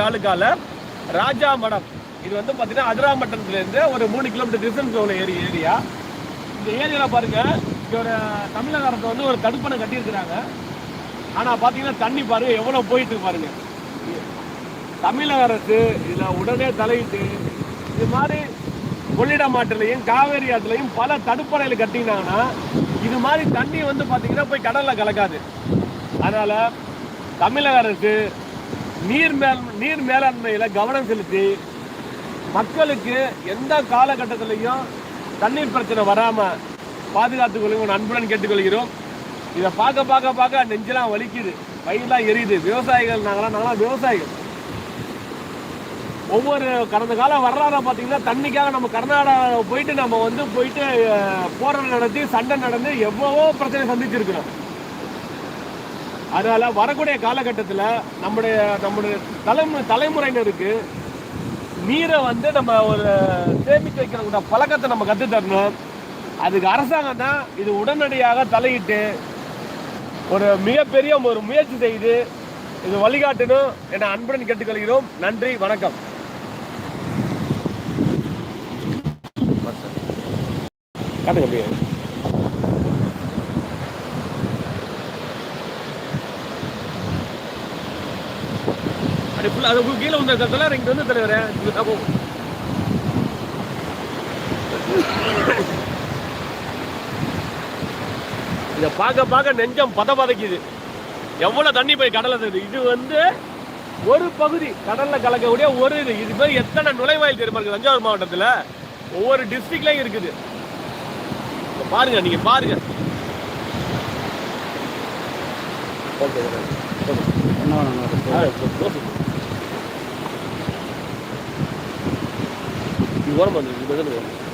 தாலுக்கால ராஜா மடம். இது வந்து பார்த்தீங்கன்னா அதிராமட்டத்துலேருந்து ஒரு மூணு கிலோமீட்டர் டிஸ்டன்ஸ் உள்ள ஏரி ஏரியா. இந்த ஏரியாவில் பாருங்க இங்கே ஒரு தமிழக அரசு வந்து ஒரு தடுப்பணை கட்டியிருக்கிறாங்க. ஆனால் பார்த்தீங்கன்னா தண்ணி பாருங்கள் எவ்வளோ போயிட்டு பாருங்கள் தமிழக அரசு இதில் உடனே தலையிட்டு இது மாதிரி கொள்ளிடம் ஆற்றுலையும் காவேரி ஆற்றுலையும் பல தடுப்பணைகள் கட்டினாங்கன்னா இது மாதிரி தண்ணி வந்து பார்த்தீங்கன்னா போய் கடலில் கலக்காது. அதனால் தமிழக அரசு நீர் மேல் நீர் மேலாண்மையில் கவனம் செலுத்தி மக்களுக்கு எந்த காலகட்டத்திலையும் தண்ணீர் பிரச்சனை வராமல் பாதுகாத்துக் கொள்ளுங்க. அன்புடன் கேட்டுக்கொள்கிறோம். இதை பார்க்க பார்க்க பார்க்க நெஞ்செல்லாம் வலிக்குது. பயிரெலாம் எரியுது. விவசாயிகள் நாங்களாம் நாங்களாம் விவசாயிகள். ஒவ்வொரு கடந்த காலம் வரலாறு பார்த்தீங்கன்னா தண்ணிக்காக நம்ம கர்நாடகா போயிட்டு நம்ம வந்து போயிட்டு போராட்டம் நடத்தி சண்டை நடந்து எவ்வளவோ பிரச்சனை சந்திச்சிருக்கிறோம். அதனால வரக்கூடிய காலகட்டத்தில் நம்முடைய நம்முடைய தலைமு தலைமுறையினருக்கு நீரை வந்து நம்ம ஒரு சேமித்து வைக்கிற பழக்கத்தை நம்ம கற்றுத் தரணும். அதுக்கு அரசாங்கம் தான் இது உடனடியாக தலையிட்டு ஒரு மிகப்பெரிய ஒரு முயற்சி செய்து இது வழிகாட்டணும் என அன்புடன் கேட்டுக்கொள்கிறோம். நன்றி வணக்கம். காட்டுங்க அப்படியே. அப்படி ஃபுல்லாக அது உங்களுக்கு கீழே வந்த தலைவர் இங்கே வந்து தலைவரே. இங்கே தான் போகும் இதை பார்க்க பார்க்க நெஞ்சம் பத பதைக்குது. எவ்வளோ தண்ணி போய் கடலில் இருக்குது இது வந்து ஒரு பகுதி கடலில் கலக்கக்கூடிய ஒரு இது. இது மாதிரி எத்தனை நுழைவாயில் தெரியுமா இருக்குது தஞ்சாவூர் மாவட்டத்தில்? ஒவ்வொரு டிஸ்ட்ரிக்ட்லையும் இருக்குது. இங்க பாருங்க பாருங்கள் ஓகே என்ன வேணும்? இது ஓரம் வந்து இது பதில் வேணும்